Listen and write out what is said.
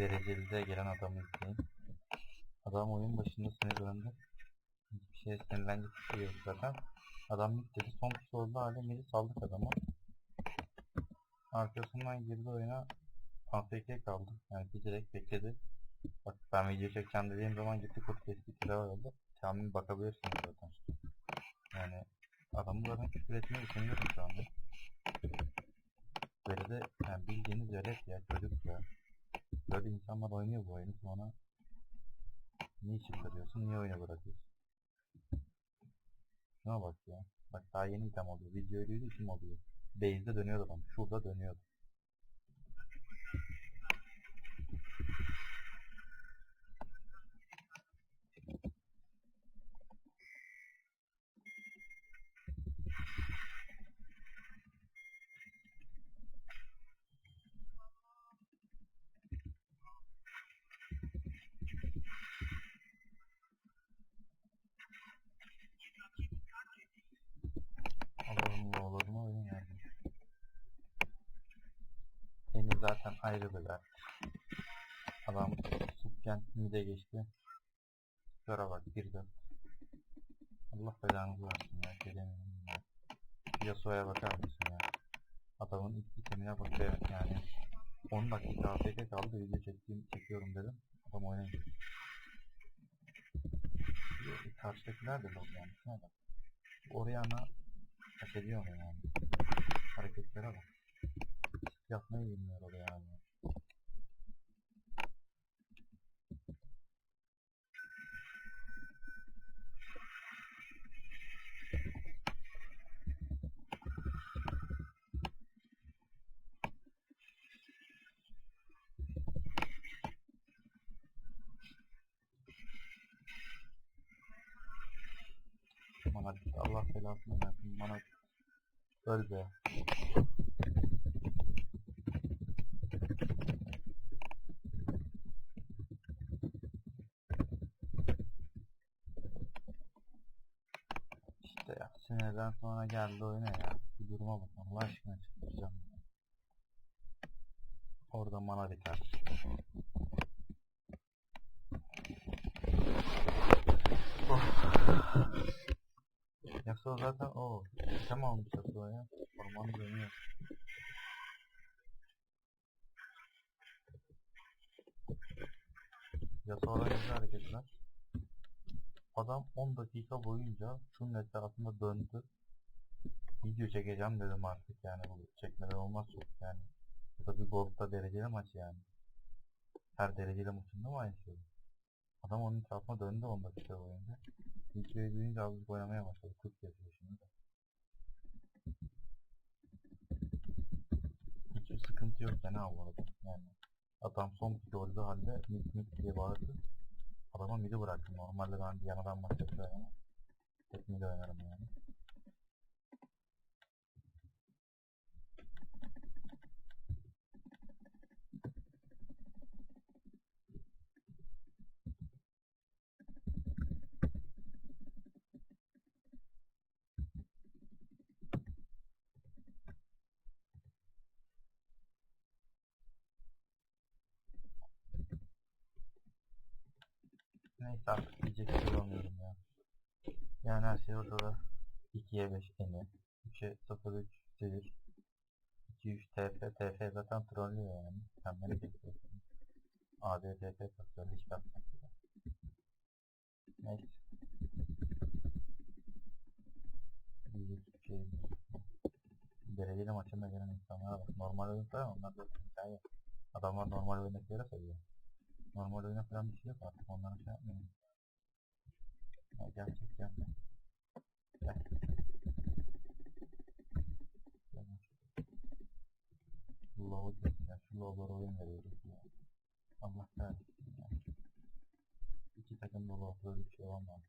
dereceli gelen adamı izleyin. Adam oyun başında sinirlendi. Hiçbir şeye sinirlenecek bir şey yok zaten. Adam mid dedi. Son oldu halde mid'i saldık adama. Arkasından girdi oyuna. AFK kaldı. Yani direkt bekledi. Bak ben video çekeceğim dediğim zaman gitti kurt kesti kilo oldu. Tahmin bakabilirsiniz zaten. Yani adamı zaten küfür etmeyi düşünüyorum şu anda. Böyle de yani bildiğiniz velet ya çocuk ya. Böyle insanlar oynuyor bu oyunu sonra Niye çıkarıyorsun? Niye oyuna bırakıyorsun? Şuna bak ya. Bak daha yeni item oluyor. Video öyleydi item oluyor. Base'de dönüyordu adam. Şurada dönüyordu. Olur mu olur mu oyun yani. Henüz zaten ayrı bir dert. Adam Subken mide geçti. Şura bak bir de. Allah belanızı versin ya. Ya. Yasuo'ya bakar mısın ya? Adamın ilk itemine bakıyor yani. 10 dakika AFK kaldı video çektiğim, çekiyorum dedim. Adam oynayacak. Karşıdakiler de log yani. Oraya ana hak mu yani? Hareketlere bak. Yapmayı bilmiyor oraya yani. Allah belasını versin bana öl. Sinirden sonra geldi oyuna ya. Bir duruma bak Allah aşkına çıldıracağım. ya. Orada mana biter. Yasuo zaten o. Tam almış Yasuo ya. Orman dönüyor. Yasuo'dan güzel hareketler. Adam 10 dakika boyunca şunun etrafında döndü. Video çekeceğim dedim artık yani bu çekmeden olmaz çok yani. Bu da bir golfta dereceli maç yani. Her dereceli maçında mı aynı şey? Adam onun etrafına döndü 10 dakika boyunca. Videoyu duyunca azıcık oynamaya başladı. 40 yapıyor şimdi. Hiçbir sıkıntı yok yani ha bu arada. Yani adam son olduğu halde mid mid diye bağırdı. Adama mid'i bıraktım. Normalde ben bir yanadan maç yapıyorum ama tek mid oynarım yani. Neyse artık diyecek bir şey ya. Yani her şey ortada. 2'ye 5 eni. 3'e 0 3 devir. 2 3 TF TF zaten trollüyor yani. Sen beni bekliyorsun. AD TF kasıyor hiç bile. Neyse. Diyecek bir şey yok. Dereceli maçında gelen insanlara bak. Normal oyuncular onlar da hikaye. Adamlar normal oyundakilere söylüyor. Normal oyuna falan bir şey yok artık onlara şey yapmayın. Ya gerçek gel gel. Şu kes ya. Şu low'lara oyun veriyoruz ya. Allah kahretsin ya. İki takım da böyle bir şey olmaz.